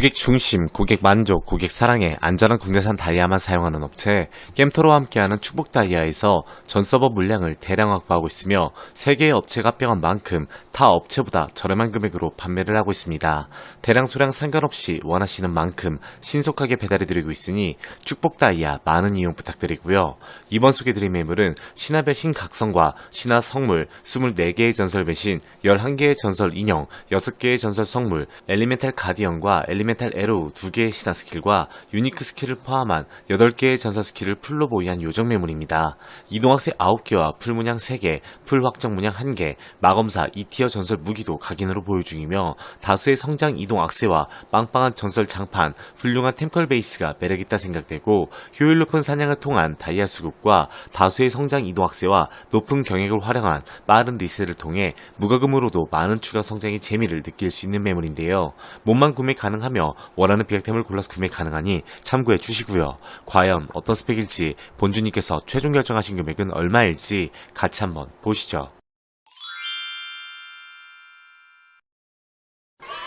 고객 중심, 고객 만족, 고객 사랑에 안전한 국내산 다이아만 사용하는 업체 겜토로와 함께하는 축복 다이아에서 전 서버 물량을 대량 확보하고 있으며 세개의 업체가 합병한 만큼 타 업체보다 저렴한 금액으로 판매를 하고 있습니다. 대량 소량 상관없이 원하시는 만큼 신속하게 배달해 드리고 있으니 축복 다이아 많은 이용 부탁드리고요. 이번 소개드린 매물은 신화배 신각성과 신화 성물 24개의 전설 배신, 11개의 전설 인형, 6개의 전설 성물, 엘리멘탈 가디언과 엘리멘탈 에로우 2개의 신화 스킬과 유니크 스킬을 포함한 8개의 전설 스킬을 풀로 보유한 요정 매물입니다. 이동학세 9개와 풀문양 3개, 풀확정 문양 1개, 마검사 2티어 전설 무기도 각인으로 보유 중이며 다수의 성장 이동 악세와 빵빵한 전설 장판, 훌륭한 템컬 베이스가 매력있다 생각되고 효율 높은 사냥을 통한 다이아 수급과 다수의 성장 이동 악세와 높은 경액을 활용한 빠른 리셋을 통해 무과금으로도 많은 추가 성장의 재미를 느낄 수 있는 매물인데요. 몸만 구매 가능하며 원하는 비약템을 골라서 구매 가능하니 참고해 주시고요. 과연 어떤 스펙일지 본주님께서 최종 결정하신 금액은 얼마일지 같이 한번 보시죠.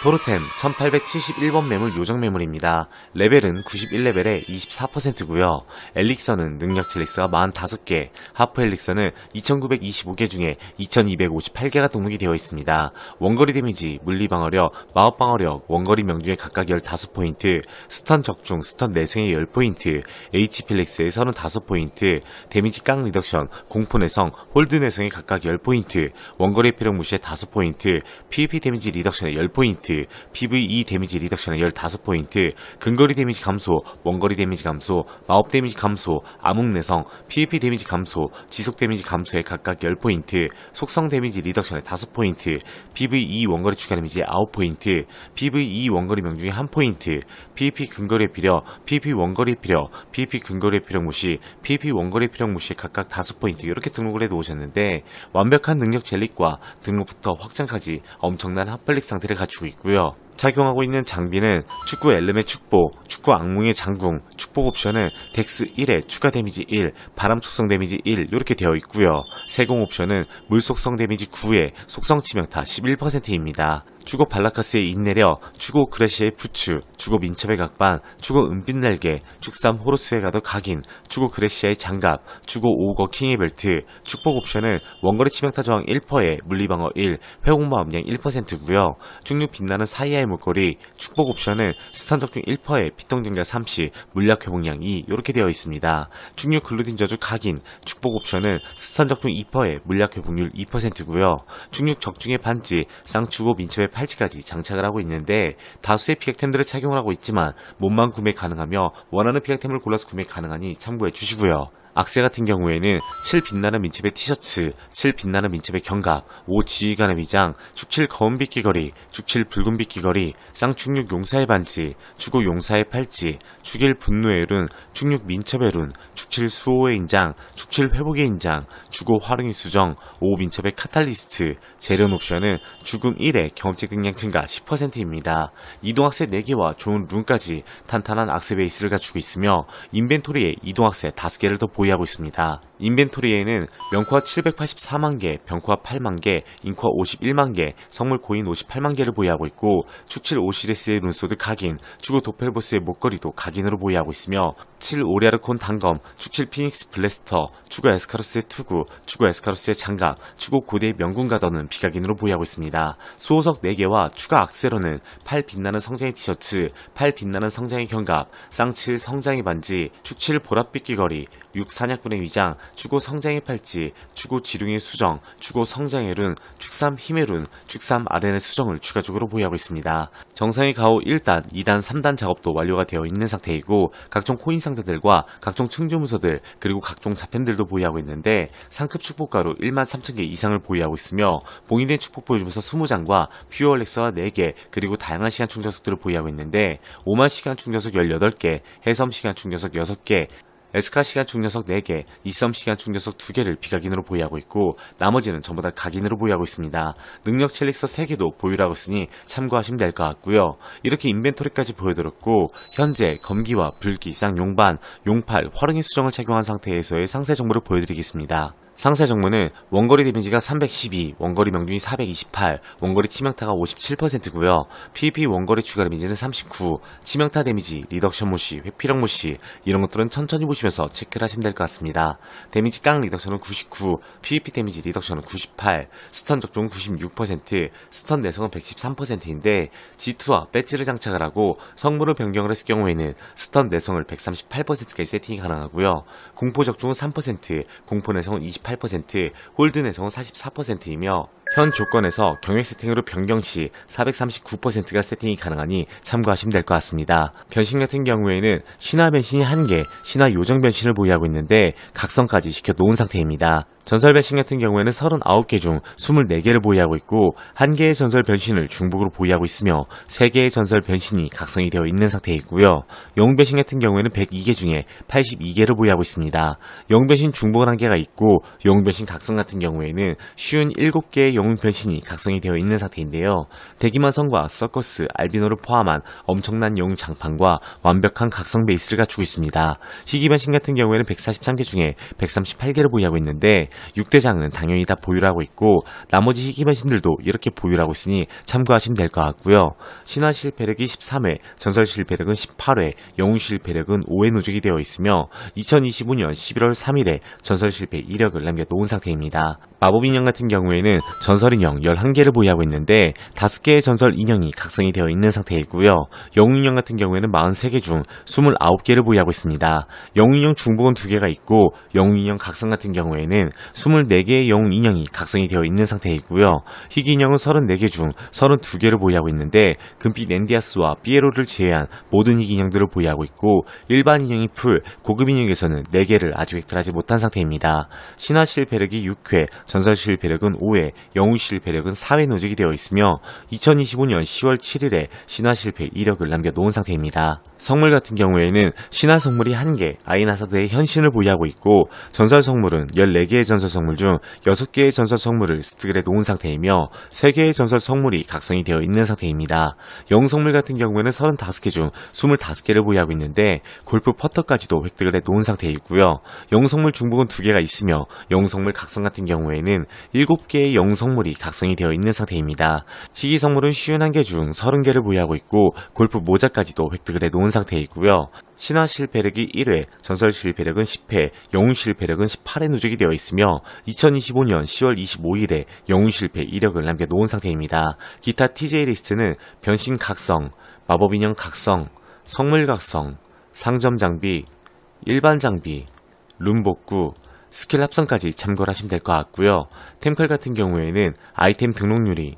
도르템 1871번 매물 요정 매물입니다. 레벨은 91레벨에 24%고요. 엘릭서는 능력 틸릭스가 45개, 하프 엘릭서는 2925개 중에 2258개가 등록이 되어 있습니다. 원거리 데미지, 물리 방어력, 마법 방어력, 원거리 명중에 각각 15포인트, 스턴 적중, 스턴 내성에 10포인트, HP 렉스에 35포인트, 데미지 깡 리덕션, 공포 내성, 홀드 내성에 각각 10포인트, 원거리 피력 무시에 5포인트, PVP 데미지 리덕션에 10포인트, PVE 데미지 리덕션에 15포인트, 근거리 데미지 감소, 원거리 데미지 감소, 마법 데미지 감소, 암흑 내성, PVP 데미지 감소, 지속 데미지 감소에 각각 10포인트, 속성 데미지 리덕션에 5포인트, PVE 원거리 추가 데미지에 9포인트, PVE 원거리 명중에 1포인트, PVP 근거리의 피력, PVP 원거리의 피력, PVP 근거리의 피력 무시, PVP 원거리의 피력 무시에 각각 5포인트 이렇게 등록을 해 놓으셨는데 완벽한 능력 젤릭과 등록부터 확장까지 엄청난 핫플릭 상태를 갖추고 있고 요. 착용하고 있는 장비는 축구 엘름의 축보, 축구 악몽의 장궁, 축복 옵션은 덱스 1에 추가 데미지 1, 바람 속성 데미지 1 이렇게 되어 있고요. 세공 옵션은 물 속성 데미지 9에 속성 치명타 11%입니다. 주고 발라카스의 인내려, 주고 그레시의 부추, 주고 민첩의 각반, 주고 은빛 날개, 축삼 호로스의 가더 각인, 주고 그레시아의 장갑, 주고 오거 킹의 벨트, 축복 옵션은 원거리 치명타 저항 1%에 물리방어 1, 회복마 음량 1%고요. 중력 빛나는 사이아의 목걸이, 축복 옵션은 스탄 적중 1%에 피통 증가 30, 물약 회복량 2 이렇게 되어 있습니다. 중력 글루딘 저주 각인, 축복 옵션은 스탄 적중 2%에 물약 회복률 2%고요. 중력 적중의 반지, 쌍추고 민첩의 팔찌까지 장착을 하고 있는데 다수의 피격템들을 착용을 하고 있지만 몸만 구매 가능하며 원하는 피격템을 골라서 구매 가능하니 참고해 주시고요. 악세 같은 경우에는 7 빛나는 민첩의 티셔츠, 7 빛나는 민첩의 견갑, 5 지휘관의 위장, 축7 거운빛 귀걸이, 축7 붉은빛 귀걸이, 쌍축육 용사의 반지, 주고 용사의 팔찌, 축일 분노의 룬, 축육 민첩의 룬, 축7 수호의 인장, 축7 회복의 인장, 주고 화릉의 수정, 5 민첩의 카탈리스트, 재련 옵션은 죽음 1의 경험치 능력 증가 10%입니다. 이동악세 4개와 좋은 룬까지 탄탄한 악세 베이스를 갖추고 있으며 인벤토리에 이동악세 5개를 더 보 유하고 있습니다. 인벤토리에는 명코화 784만 개, 병코화 8만 개, 인코화 51만 개, 성물 코인 58만 개를 보유하고 있고 축7 오시리스의 룬소드 각인, 주고 도펠보스의 목걸이도 각인으로 보유하고 있으며 7 오리아르콘 단검, 축7 피닉스 블래스터, 추고 에스카로스의 투구, 추고 에스카로스의 장갑, 추고 고대의 명군 가더는 비각인으로 보유하고 있습니다. 수호석 4개와 추가 악세로는 8 빛나는 성장의 티셔츠, 8 빛나는 성장의 견갑, 쌍7 성장의 반지, 축7 보랏빛 귀걸이, 6 사냥꾼의 위장, 추고 성장의 팔찌, 추고 지룡의 수정, 추고 성장의 룬, 축삼 힘의 룬, 축삼 아렌의 수정을 추가적으로 보유하고 있습니다. 정상의 가오 1단, 2단, 3단 작업도 완료가 되어 있는 상태이고 각종 코인 상자들과 각종 충주문서들 그리고 각종 잡템들도 보유하고 있는데 상급 축복가로 1만 3천 개 이상을 보유하고 있으며 봉인된 축복 보유주문서 20장과 퓨어렉스와 4개 그리고 다양한 시간 충전석들을 보유하고 있는데 5만 시간 충전석 18개, 해섬 시간 충전석 6개, 에스카 시간 충전석 4개, 이썸 시간 충전석 2개를 비각인으로 보유하고 있고 나머지는 전부 다 각인으로 보유하고 있습니다. 능력 첼릭서 3개도 보유하고 있으니 참고하시면 될 것 같고요. 이렇게 인벤토리까지 보여드렸고 현재 검기와 불기, 쌍 용반, 용팔, 화릉의 수정을 착용한 상태에서의 상세 정보를 보여드리겠습니다. 상세 정보는 원거리 데미지가 312, 원거리 명중이 428, 원거리 치명타가 57%고요. PVP 원거리 추가 데미지는 39, 치명타 데미지, 리덕션 모시, 회피력 모시 이런 것들은 천천히 보시면서 체크를 하시면 될 것 같습니다. 데미지 깡 리덕션은 99, PVP 데미지 리덕션은 98, 스턴 적중은 96%, 스턴 내성은 113%인데 G2와 배지를 장착을 하고 성물을 변경을 했을 경우에는 스턴 내성을 138%까지 세팅이 가능하고요. 공포 적중은 3%, 공포 내성은 28%, 홀드 내성은 44%이며 현 조건에서 경획 세팅으로 변경 시 439%가 세팅이 가능하니 참고하시면 될 것 같습니다. 변신 같은 경우에는 신화 변신이 1개, 신화 요정 변신을 보유하고 있는데 각성까지 시켜 놓은 상태입니다. 전설 변신 같은 경우에는 39개 중 24개를 보유하고 있고 1개의 전설 변신을 중복으로 보유하고 있으며 3개의 전설 변신이 각성이 되어 있는 상태이고요. 영웅 변신 같은 경우에는 102개 중에 82개를 보유하고 있습니다. 영웅 변신 중복은 1개가 있고 영웅 변신 각성 같은 경우에는 쉬운 7개의 영웅 변신이 각성이 되어 있는 상태인데요. 대기만 성과 서커스, 알비노를 포함한 엄청난 영웅 장판과 완벽한 각성 베이스를 갖추고 있습니다. 희귀 변신 같은 경우에는 143개 중에 138개를 보유하고 있는데 6대장은 당연히 다 보유를 하고 있고 나머지 희귀 변신들도 이렇게 보유를 하고 있으니 참고하시면 될 것 같고요. 신화 실패력이 13회, 전설 실패력은 18회, 영웅 실패력은 5회 누적이 되어 있으며 2025년 11월 3일에 전설 실패 이력을 남겨놓은 상태입니다. 마법 인형 같은 경우에는 전설 인형 11개를 보유하고 있는데 5개의 전설 인형이 각성이 되어 있는 상태이고요. 영웅 인형 같은 경우에는 43개 중 29개를 보유하고 있습니다. 영웅 인형 중복은 2개가 있고 영웅 인형 각성 같은 경우에는 24개의 영웅 인형이 각성이 되어 있는 상태이고요. 희귀 인형은 34개 중 32개를 보유하고 있는데 금빛 랜디아스와 삐에로를 제외한 모든 희귀 인형들을 보유하고 있고 일반 인형이 풀, 고급 인형에서는 4개를 아직 획득하지 못한 상태입니다. 신화 실패력이 6회, 전설 실패력은 5회, 영웅 실패력은 4회 누적이 되어 있으며 2025년 10월 7일에 신화 실패 이력을 남겨놓은 상태입니다. 성물 같은 경우에는 신화 성물이 1개, 아이나사드의 현신을 보유하고 있고 전설 성물은 14개의 전설 성물 중 6개의 전설 성물을 습득을 해놓은 상태이며 3개의 전설 성물이 각성이 되어 있는 상태입니다. 영웅 성물 같은 경우에는 35개 중 25개를 보유하고 있는데 골프 퍼터까지도 획득을 해 놓은 상태이고요. 영웅 성물 중복은 2개가 있으며 영웅 성물 각성 같은 경우에는 7개의 영웅 성물이 각성이 되어 있는 상태입니다. 희귀 성물은 쉬운 한개중 30개를 보유하고 있고 골프 모자까지도 획득을 해놓은 상태이고요. 신화 실패력이 1회, 전설 실패력은 10회, 영웅 실패력은 18회 누적이 되어 있으며 2025년 10월 25일에 영웅 실패 이력을 남겨놓은 상태입니다. 기타 TJ 리스트는 변신 각성, 마법 인형 각성, 성물 각성, 상점 장비, 일반 장비, 룸 복구, 스킬 합성까지 참고를 하시면 될 것 같고요. 템컬 같은 경우에는 아이템 등록률이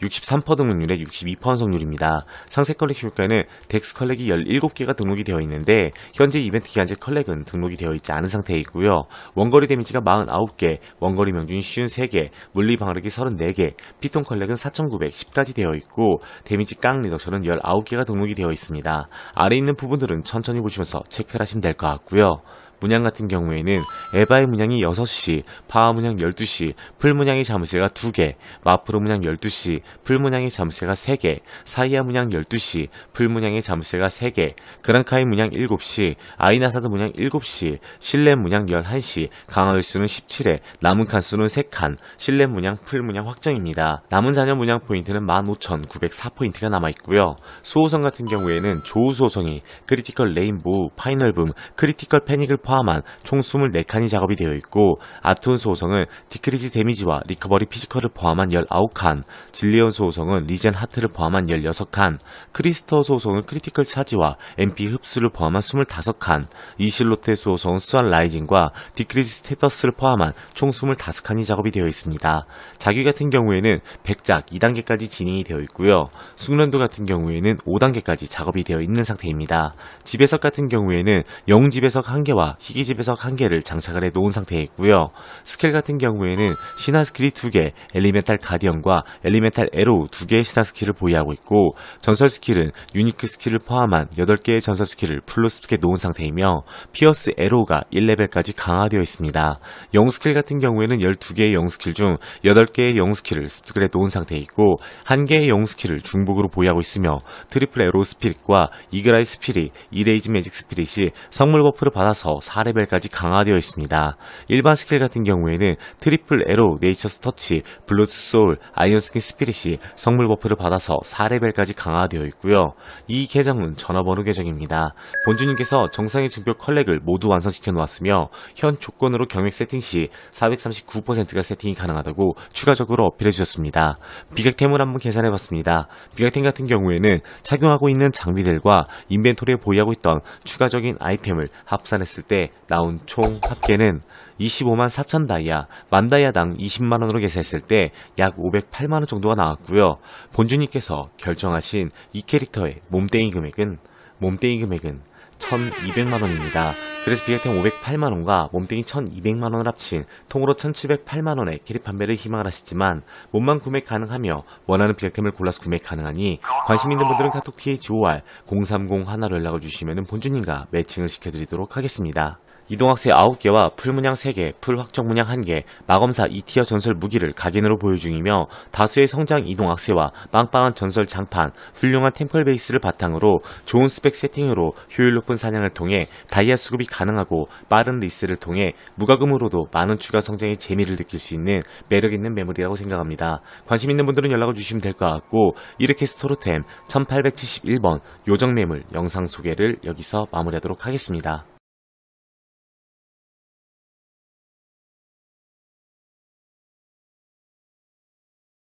63% 등록률에 62% 완성률입니다. 상세 컬렉 효과에는 덱스 컬렉이 17개가 등록이 되어 있는데 현재 이벤트 기간제 컬렉은 등록이 되어 있지 않은 상태이고요. 원거리 데미지가 49개, 원거리 명중이 53개, 물리 방어력이 34개, 피통 컬렉은 4910까지 되어 있고 데미지 깡 리덕션은 19개가 등록이 되어 있습니다. 아래 있는 부분들은 천천히 보시면서 체크를 하시면 될 것 같고요. 문양 같은 경우에는 에바의 문양이 6시, 파워 문양 12시, 풀 문양의 자물쇠가 2개, 마프로 문양 12시, 풀 문양의 자물쇠가 3개, 사이아 문양 12시, 풀 문양의 자물쇠가 3개, 그랑카이 문양 7시, 아이나사드 문양 7시, 실내 문양 11시, 강화의 수는 17회, 남은 칸 수는 3칸, 실내 문양, 풀 문양 확정입니다. 남은 잔여 문양 포인트는 15,904포인트가 남아있고요. 수호성 같은 경우에는 조우 수호성이 크리티컬 레인보우, 파이널붐, 크리티컬 패닉을 포함 한 총 24칸이 작업이 되어 있고 아트온 소호성은 디크리지 데미지와 리커버리 피지컬을 포함한 19칸, 질리언 소호성은 리젠 하트를 포함한 16칸, 크리스터 소호성은 크리티컬 차지와 MP 흡수를 포함한 25칸, 이실로테 소호성은 수완 라이징과 디크리지 스테터스를 포함한 총 25칸이 작업이 되어 있습니다. 자기 같은 경우에는 100작 2단계까지 진행이 되어 있고요. 숙련도 같은 경우에는 5단계까지 작업이 되어 있는 상태입니다. 집에석 같은 경우에는 영집에석 1개와 희귀집에서 한 개를 장착을 해 놓은 상태이고요. 스킬 같은 경우에는 신화 스킬이 2개, 엘리멘탈 가디언과 엘리멘탈 에로우 2개의 신화 스킬을 보유하고 있고 전설 스킬은 유니크 스킬을 포함한 8개의 전설 스킬을 풀로 습득해 놓은 상태이며 피어스 에로우가 1레벨까지 강화되어 있습니다. 영웅 스킬 같은 경우에는 12개의 영웅 스킬 중 8개의 영웅 스킬을 습득을 해 놓은 상태이고 1개의 영웅 스킬을 중복으로 보유하고 있으며 트리플 에로우 스피릿과 이그라이 스피릿, 이레이즈 매직 스피릿이 성물 버프를 받아서 4레벨까지 강화되어 있습니다. 일반 스킬 같은 경우에는 트리플 에로, 네이처스 터치, 블루투 소울, 아이언 스킨 스피릿이 성물 버프를 받아서 4레벨까지 강화되어 있고요. 이 계정은 전화번호 계정입니다. 본주님께서 정상의 증표 컬렉을 모두 완성시켜 놓았으며 현 조건으로 경액 세팅 시 439%가 세팅이 가능하다고 추가적으로 어필해 주셨습니다. 비각템을 한번 계산해 봤습니다. 비각템 같은 경우에는 착용하고 있는 장비들과 인벤토리에 보유하고 있던 추가적인 아이템을 합산했을 때 나온 총 합계는 25만 4천 다이아, 만 다이아당 20만 원으로 계산했을 때 약 508만 원 정도가 나왔고요. 본주님께서 결정하신 이 캐릭터의 몸땡이 금액은 몸땡이 금액은 1,200만 원입니다. 그래서 비각템 508만 원과 몸땡이 1,200만 원을 합친 통으로 1,708만 원의 기립 판매를 희망을 하시지만 몸만 구매 가능하며 원하는 비각템을 골라서 구매 가능하니 관심 있는 분들은 카톡 THOR 030 하나로 연락을 주시면 본주님과 매칭을 시켜드리도록 하겠습니다. 이동학세 9개와 풀문양 3개, 풀확정문양 1개, 마검사 2티어 전설 무기를 각인으로 보유 중이며 다수의 성장 이동학세와 빵빵한 전설 장판, 훌륭한 템플 베이스를 바탕으로 좋은 스펙 세팅으로 효율 높은 사냥을 통해 다이아 수급이 가능하고 빠른 리스를 통해 무과금으로도 많은 추가 성장의 재미를 느낄 수 있는 매력 있는 매물이라고 생각합니다. 관심 있는 분들은 연락을 주시면 될 것 같고 이렇게 스토로템 1871번 요정 매물 영상 소개를 여기서 마무리하도록 하겠습니다.